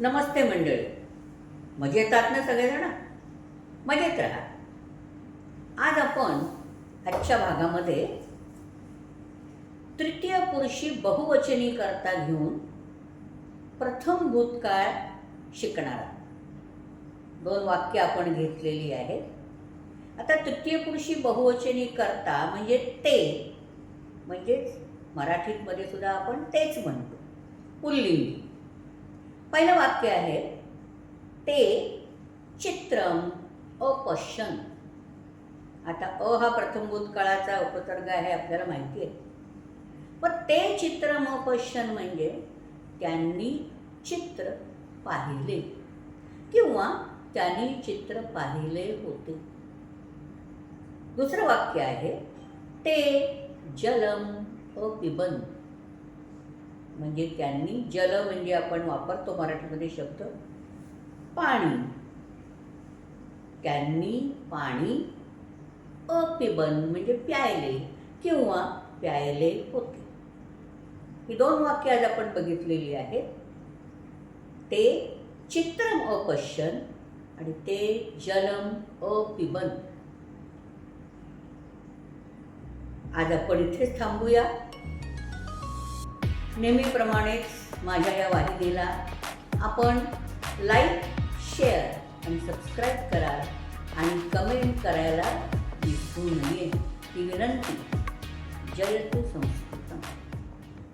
नमस्ते मंडळी. मजेत आहात ना सगळेजण? मजेत राहा. आज आपण आजच्या भागामध्ये तृतीय पुरुषी बहुवचनी करता घेऊन प्रथम भूतकाळ शिकणार आहोत. दोन वाक्य आपण घेतलेली आहेत. आता तृतीय पुरुषी बहुवचनी करता म्हणजे ते. म्हणजेच मराठीमध्ये सुद्धा आपण तेच म्हणतो. पुल्लिंगी. पहिलं वाक्य आहे ते चित्रम अपश्यन. आता अ हा प्रथम भूतकाळाचा उपसर्ग आहे आपल्याला माहिती आहे. पण ते चित्रम अपश्यन म्हणजे त्यांनी चित्र पाहिले किंवा त्यांनी चित्र पाहिले होते. दुसरं वाक्य आहे ते जलम अपिबन. म्हणजे त्यांनी जल म्हणजे आपण वापरतो मराठीमध्ये शब्द पाणी. त्यांनी पाणी अपिबन म्हणजे प्यायले किंवा प्यायले होते. ही दोन वाक्य आज आपण बघितलेली आहेत. ते चित्रम अपश्यन आणि ते जलम अपिबन. आज आपण इथेच थांबूया. नेहमीप्रमाणेच माझ्या या वाहिनीला आपण लाईक शेअर आणि सबस्क्राईब करा आणि कमेंट करायला विसरू नये. ही विनंती. जयतु संस्था